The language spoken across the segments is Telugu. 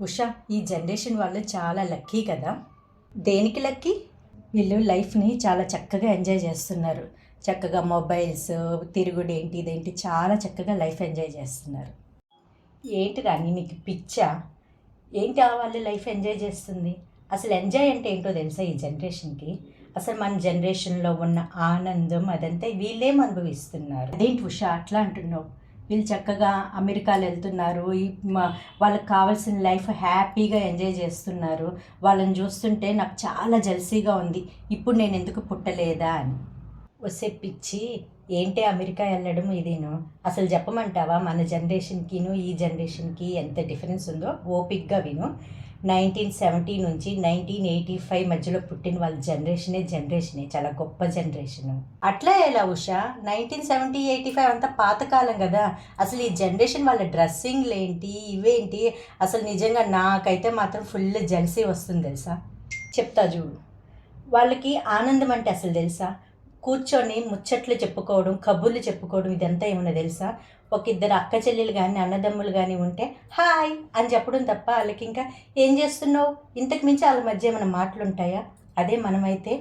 ఉషా ఈ జనరేషన్ వాళ్ళు చాలా లక్కీ కదా? దేనికి లక్కీ? వీళ్ళు లైఫ్ని చాలా చక్కగా ఎంజాయ్ చేస్తున్నారు. చక్కగా మొబైల్స్ తిరుగుడు ఏంటి ఇదేంటి చాలా చక్కగా లైఫ్ ఎంజాయ్ చేస్తున్నారు. ఏంటి రాని నీకు పిచ్చా? ఏంటి ఆ వాళ్ళు లైఫ్ ఎంజాయ్ చేస్తుంది? అసలు ఎంజాయ్ అంటే ఏంటో తెలుసా ఈ జనరేషన్కి? అసలు మన జనరేషన్లో ఉన్న ఆనందం అదంతా వీళ్ళేం అనుభవిస్తున్నారు? అదేంటి ఉషా అట్లా అంటున్నావు? వీళ్ళు చక్కగా అమెరికాలో వెళ్తున్నారు. ఈ వాళ్ళకి కావాల్సిన లైఫ్ హ్యాపీగా ఎంజాయ్ చేస్తున్నారు. వాళ్ళని చూస్తుంటే నాకు చాలా జల్సీగా ఉంది. ఇప్పుడు నేను ఎందుకు పుట్టలేదా అని. వస్తే పిచ్చి ఏంటి అమెరికా వెళ్ళడం ఇదేను? అసలు చెప్పమంటావా? మన జనరేషన్కిను ఈ జనరేషన్కి ఎంత డిఫరెన్స్ ఉందో? ఓపిక్గా విను. నైన్టీన్ సెవెంటీ నుంచి నైన్టీన్ ఎయిటీ ఫైవ్ మధ్యలో పుట్టిన వాళ్ళ జనరేషనే జనరేషనే చాలా గొప్ప జనరేషన్. అట్లా ఎలా Usha? Nineteen seventy eighty five అంతా పాతకాలం కదా. అసలు ఈ జనరేషన్ వాళ్ళ డ్రెస్సింగ్లు ఏంటి ఇవేంటి? అసలు నిజంగా నాకైతే మాత్రం ఫుల్ జెల్సీ వస్తుంది తెలుసా? చెప్తా చూడు. వాళ్ళకి ఆనందం అంటే అసలు తెలుసా? కూర్చొని ముచ్చట్లు చెప్పుకోవడం కబుర్లు చెప్పుకోవడం ఇదంతా ఏమైనా తెలుసా? ఒక ఇద్దరు అక్క చెల్లెలు కానీ అన్నదమ్ములు కానీ ఉంటే హాయ్ అని చెప్పడం తప్ప వాళ్ళకి ఇంకా ఏం చేస్తున్నావు? ఇంతకు మించి వాళ్ళ మధ్య ఏమైనా మాటలు ఉంటాయా అదే మనమైతే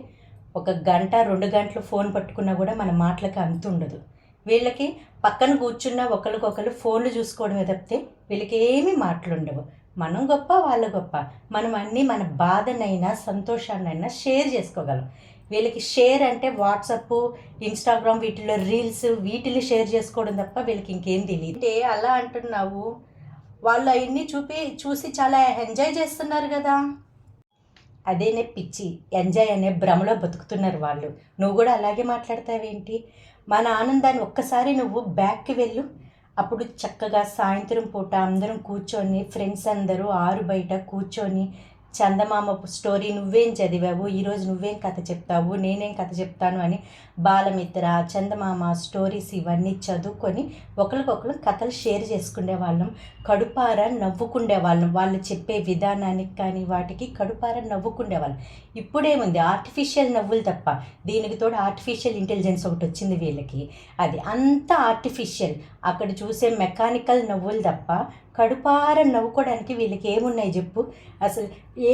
ఒక గంట రెండు గంటలు ఫోన్ పట్టుకున్నా కూడా మన మాటలకు అంత ఉండదు. వీళ్ళకి పక్కన కూర్చున్న ఒకరికొకరు ఫోన్లు చూసుకోవడమే తప్పితే వీళ్ళకి ఏమీ మాటలు ఉండవు మనం గొప్ప వాళ్ళ గొప్ప. మనం అన్నీ మన బాధనైనా సంతోషాన్నైనా షేర్ చేసుకోగలం. వీళ్ళకి షేర్ అంటే వాట్సప్ ఇన్స్టాగ్రామ్ వీటిలో రీల్స్ వీటిని షేర్ చేసుకోవడం తప్ప వీళ్ళకి ఇంకేం తెలియదు అంటే అలా అంటున్నావు. వాళ్ళు అవన్నీ చూపి చూసి చాలా ఎంజాయ్ చేస్తున్నారు కదా. అదేనే పిచ్చి ఎంజాయ్ అనే భ్రమలో బతుకుతున్నారు వాళ్ళు. నువ్వు కూడా అలాగే మాట్లాడతావేంటి? మన ఆనందాన్ని ఒక్కసారి నువ్వు బ్యాక్కి వెళ్ళు. అప్పుడు చక్కగా సాయంత్రం పూట అందరం కూర్చొని ఫ్రెండ్స్ అందరూ ఆరు బయట కూర్చొని చందమామ స్టోరీ నువ్వేం చదివావు? ఈరోజు నువ్వేం కథ చెప్తావు? నేనేం కథ చెప్తాను అని బాలమిత్ర చందమామ స్టోరీస్ ఇవన్నీ చదువుకొని ఒకరికొకరు కథలు షేర్ చేసుకునే వాళ్ళం కడుపార నవ్వుకుండే వాళ్ళం వాళ్ళు చెప్పే విధానానికి కానీ వాటికి కడుపార నవ్వుకుండే వాళ్ళం ఇప్పుడేముంది? ఆర్టిఫిషియల్ నవ్వులు తప్ప దీనికి తోడు ఆర్టిఫిషియల్ ఇంటెలిజెన్స్ ఒకటి వచ్చింది వీళ్ళకి. అది అంతా ఆర్టిఫిషియల్ అక్కడ చూసే మెకానికల్ నవ్వులు తప్ప కడుపార నవ్వుకోవడానికి వీళ్ళకి ఏమున్నాయి చెప్పు? అసలు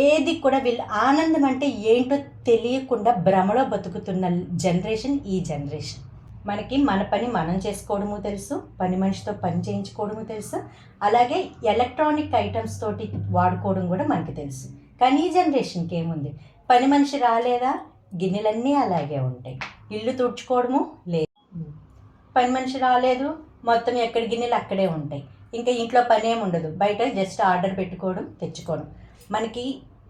ఏది కూడా వీళ్ళు ఆనందం అంటే ఏంటో తెలియకుండా భ్రమలో బతుకుతున్న జనరేషన్ ఈ జనరేషన్. మనకి మన పని మనం చేసుకోవడము తెలుసు పని మనిషితో పని చేయించుకోవడము తెలుసు అలాగే ఎలక్ట్రానిక్ ఐటమ్స్ తోటి వాడుకోవడం కూడా మనకి తెలుసు. కానీ ఈ జనరేషన్కి ఏముంది? పని మనిషి రాలేదా? గిన్నెలన్నీ అలాగే ఉంటాయి. ఇల్లు తుడుచుకోవడము లేదు. పని మనిషి రాలేదు మొత్తం ఎక్కడి గిన్నెలు అక్కడే ఉంటాయి. ఇంకా ఇంట్లో పని ఉండదు బయట జస్ట్ ఆర్డర్ పెట్టుకోవడం తెచ్చుకోవడం. మనకి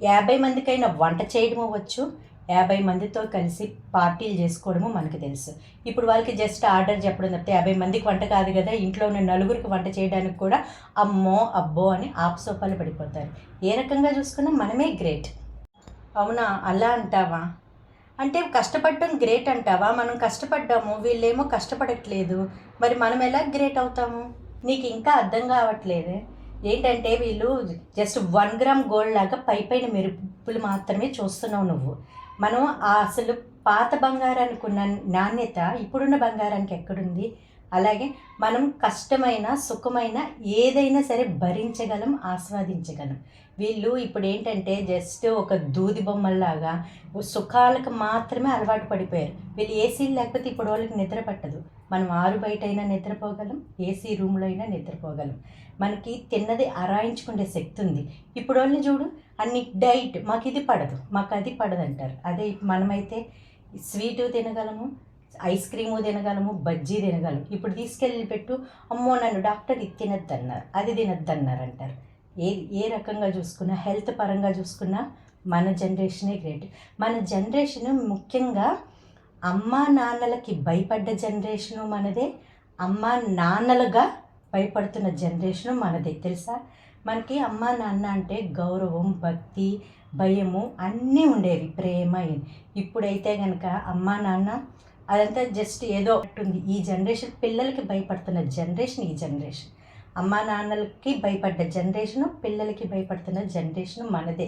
యాభై మందికైనా వంట చేయడము వచ్చు యాభై మందితో కలిసి పార్టీలు చేసుకోవడము మనకు తెలుసు. ఇప్పుడు వాళ్ళకి జస్ట్ ఆర్డర్ చెప్పడం తప్పితే యాభై మందికి వంట కాదు కదా ఇంట్లో ఉన్న నలుగురికి వంట చేయడానికి కూడా అమ్మో అబ్బో అని ఆప్సోపాలు పడిపోతారు. ఏ రకంగా చూసుకున్నా మనమే గ్రేట్ అవునా? అలా అంటావా? అంటే కష్టపడడం గ్రేట్ అంటావా? మనం కష్టపడ్డాము వీళ్ళేమో కష్టపడట్లేదు. మరి మనం ఎలా గ్రేట్ అవుతాము? నీకు ఇంకా అర్థం కావట్లేదే. ఏంటంటే వీళ్ళు జస్ట్ వన్ గ్రామ్ గోల్డ్ లాగా పై పైన మెరుపులు మాత్రమే చూస్తున్నావు నువ్వు. మనం అసలు పాత బంగారానికి ఉన్న నాణ్యత ఇప్పుడున్న బంగారానికి ఎక్కడుంది? అలాగే మనం కష్టమైన సుఖమైన ఏదైనా సరే భరించగలం ఆస్వాదించగలం. వీళ్ళు ఇప్పుడు ఏంటంటే జస్ట్ ఒక దూది బొమ్మల్లాగా సుఖాలకు మాత్రమే అలవాటు పడిపోయారు. వీళ్ళు ఏసీలు లేకపోతే ఇప్పుడు వాళ్ళకి నిద్ర పట్టదు. మనం ఆరు బయట అయినా నిద్రపోగలం ఏసీ రూమ్లో అయినా నిద్రపోగలం. మనకి తిన్నది అరాయించుకునే శక్తి ఉంది. ఇప్పుడు వాళ్ళని చూడు అన్ని డైట్ మాకు ఇది పడదు మాకు అది పడదు అంటారు అదే మనమైతే స్వీటు తినగలము ఐస్ క్రీము తినగలము బజ్జీ తినగలము. ఇప్పుడు తీసుకెళ్ళి పెట్టు అమ్మో నన్ను డాక్టర్ ఇది తినద్దన్నారు అది తినద్దన్నారు అంటారు. ఏ ఏ రకంగా చూసుకున్నా హెల్త్ పరంగా చూసుకున్నా మన జనరేషనే గ్రేట్. మన జనరేషన్ ముఖ్యంగా అమ్మా నాన్నలకి భయపడ్డ జనరేషను మనదే అమ్మా నాన్నలుగా భయపడుతున్న జనరేషను మనదే తెలుసా? మనకి అమ్మా నాన్న అంటే గౌరవం భక్తి భయము అన్నీ ఉండేవి ప్రేమ ఇప్పుడైతే కనుక అమ్మా నాన్న అదంతా జస్ట్ ఏదో ఒకటి ఉంది ఈ జనరేషన్ పిల్లలకి భయపడుతున్న జనరేషన్ ఈ జనరేషన్. అమ్మా నాన్నలకి భయపడ్డ జనరేషను పిల్లలకి భయపడుతున్న జనరేషన్ మనదే.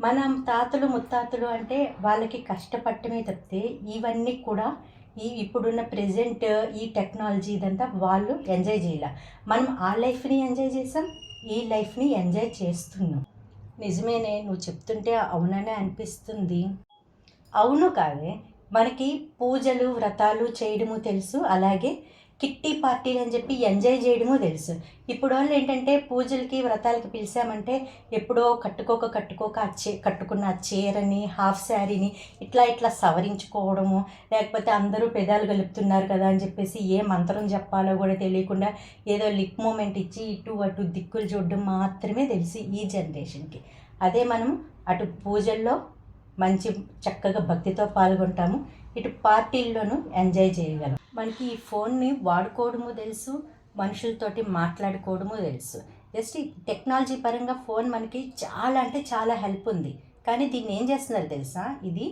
మన తాతలు ముత్తాతలు అంటే వాళ్ళకి కష్టపడటమే తప్పితే ఇవన్నీ కూడా ఈ ఇప్పుడున్న ప్రజెంట్ ఈ టెక్నాలజీ ఇదంతా వాళ్ళు ఎంజాయ్ చేయాల. మనం ఆ లైఫ్ని ఎంజాయ్ చేసాం ఈ లైఫ్ని ఎంజాయ్ చేస్తున్నాం. నిజమేనే నువ్వు చెప్తుంటే అవుననే అనిపిస్తుంది. అవును కాదే మనకి పూజలు వ్రతాలు చేయడము తెలుసు. అలాగే కిట్టి పార్టీలు అని చెప్పి ఎంజాయ్ చేయడము తెలుసు. ఇప్పుడు వాళ్ళు ఏంటంటే పూజలకి వ్రతాలకి పిలిచామంటే ఎప్పుడో కట్టుకోక కట్టుకోక ఆ చే కట్టుకున్న ఆ చీరని హాఫ్ శారీని ఇట్లా ఇట్లా సవరించుకోవడము లేకపోతే అందరూ పెదాలు గలుపుతున్నారు కదా అని చెప్పేసి ఏ మంత్రం చెప్పాలో కూడా తెలియకుండా ఏదో లిప్ మూమెంట్ ఇచ్చి ఇటు అటు దిక్కులు చూడడం మాత్రమే తెలిసి ఈ జనరేషన్కి. అదే మనం అటు పూజల్లో మంచి చక్కగా భక్తితో పాల్గొంటాము. ఇటు పార్టీల్లోనూ ఎంజాయ్ చేయగలం. మనకి ఈ ఫోన్ని వాడుకోవడము తెలుసు మనుషులతోటి మాట్లాడుకోవడము తెలుసు. జస్ట్ ఈ టెక్నాలజీ పరంగా ఫోన్ మనకి చాలా అంటే చాలా హెల్ప్ ఉంది. కానీ దీన్ని ఏం చేస్తున్నారు తెలుసా? ఇది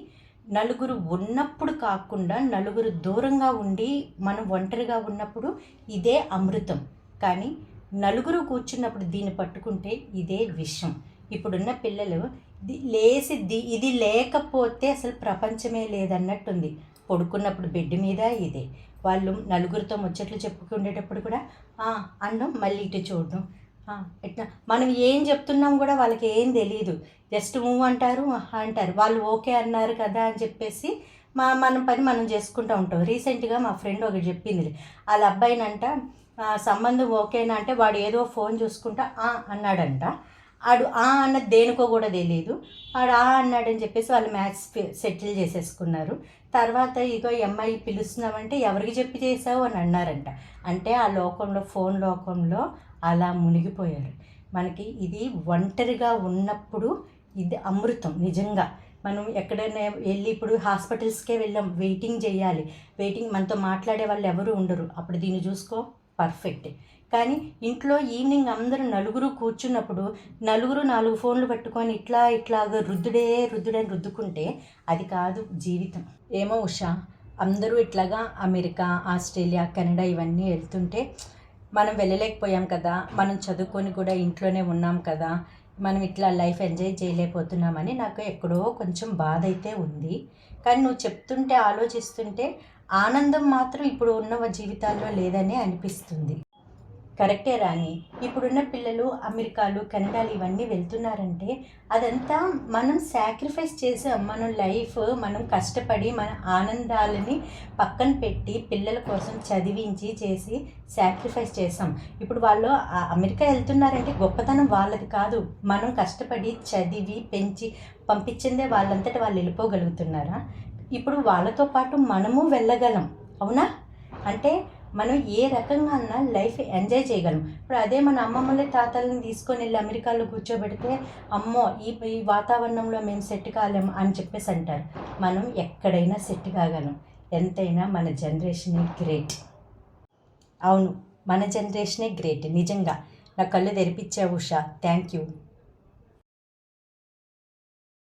నలుగురు ఉన్నప్పుడు కాకుండా నలుగురు దూరంగా ఉండి మనం ఒంటరిగా ఉన్నప్పుడు ఇదే అమృతం. కానీ నలుగురు కూర్చున్నప్పుడు దీన్ని పట్టుకుంటే ఇదే విషయం ఇప్పుడున్న పిల్లలు లేసి ఇది లేకపోతే అసలు ప్రపంచమే లేదన్నట్టుంది. పడుకున్నప్పుడు బెడ్ మీద ఇదే. వాళ్ళు నలుగురితో ముచ్చట్లు చెప్పుకుండేటప్పుడు కూడా అన్నం మళ్ళీ ఇటు చూడడం ఎట్లా? మనం ఏం చెప్తున్నాం కూడా వాళ్ళకి ఏం తెలియదు జస్ట్ మూవ్ అంటారు అంటారు. వాళ్ళు ఓకే అన్నారు కదా అని చెప్పేసి మా మన పని మనం చేసుకుంటూ ఉంటాం. రీసెంట్గా మా ఫ్రెండ్ ఒకటి చెప్పింది. వాళ్ళ అబ్బాయినంట సంబంధం ఓకేనా? అంటే వాడు ఏదో ఫోన్ చూసుకుంటా అన్నాడంట. ఆడు ఆ అన్నది దేనికో కూడా తెలియదు. ఆడు ఆ అన్నాడని చెప్పేసి వాళ్ళు మ్యాచ్ సెటిల్ చేసేసుకున్నారు. తర్వాత ఇగో ఈ అమ్మాయి పిలుస్తున్నామంటే ఎవరికి చెప్పి చేసావు అని అన్నారంట. అంటే ఆ లోకంలో ఫోన్ లోకంలో అలా మునిగిపోయారు. మనకి ఇది ఒంటరిగా ఉన్నప్పుడు ఇది అమృతం నిజంగా. మనం ఎక్కడైనా వెళ్ళి ఇప్పుడు హాస్పిటల్స్కే వెళ్ళాం వెయిటింగ్ చేయాలి. వెయిటింగ్ మనతో మాట్లాడే వాళ్ళు ఎవరు ఉండరు. అప్పుడు దీన్ని చూసుకో పర్ఫెక్ట్. కానీ ఇంట్లో ఈవినింగ్ అందరూ నలుగురు కూర్చున్నప్పుడు నలుగురు నాలుగు ఫోన్లు పట్టుకొని ఇట్లా ఇట్లాగా రుద్దుడే రుద్దుడని రుద్దుకుంటే అది కాదు జీవితం. ఏమో ఉషా అందరూ ఇట్లాగా అమెరికా ఆస్ట్రేలియా కెనడా ఇవన్నీ వెళ్తుంటే మనం వెళ్ళలేకపోయాం కదా మనం చదువుకొని కూడా ఇంట్లోనే ఉన్నాం కదా మనం ఇట్లా లైఫ్ ఎంజాయ్ చేయలేకపోతున్నామని నాకు ఎక్కడో కొంచెం బాధ అయితే ఉంది. కానీ నువ్వు చెప్తుంటే ఆలోచిస్తుంటే ఆనందం మాత్రం ఇప్పుడు ఉన్న జీవితాల్లో లేదని అనిపిస్తుంది. కరెక్టే రాని ఇప్పుడున్న పిల్లలు అమెరికాలు కెనడాలు ఇవన్నీ వెళ్తున్నారంటే అదంతా మనం సాక్రిఫైస్ చేసాం మనం లైఫ్ మనం కష్టపడి మన ఆనందాలని పక్కన పెట్టి పిల్లల కోసం చదివించి చేసి సాక్రిఫైస్ చేసాం. ఇప్పుడు వాళ్ళు అమెరికా వెళ్తున్నారంటే గొప్పతనం వాళ్ళది కాదు. మనం కష్టపడి చదివి పెంచి పంపించిందే వాళ్ళంతటి వాళ్ళు వెళ్ళిపోగలుగుతున్నారా? ఇప్పుడు వాళ్ళతో పాటు మనము వెళ్ళగలం. అవునా? అంటే మనం ఏ రకంగా అన్నా లైఫ్ ఎంజాయ్ చేయగలం. ఇప్పుడు అదే మన అమ్మమ్మలే తాతల్ని తీసుకొని వెళ్ళి అమెరికాలో కూర్చోబెడితే అమ్మో ఈ ఈ వాతావరణంలో మేము సెట్ కాలేము అని చెప్పేసి అంటారు. మనం ఎక్కడైనా సెట్ కాగలం. ఎంతైనా మన జనరేషనే గ్రేట్. అవును మన జనరేషనే గ్రేట్ నిజంగా. నా కళ్ళు తెరిపించావు ఉషా. Thank you.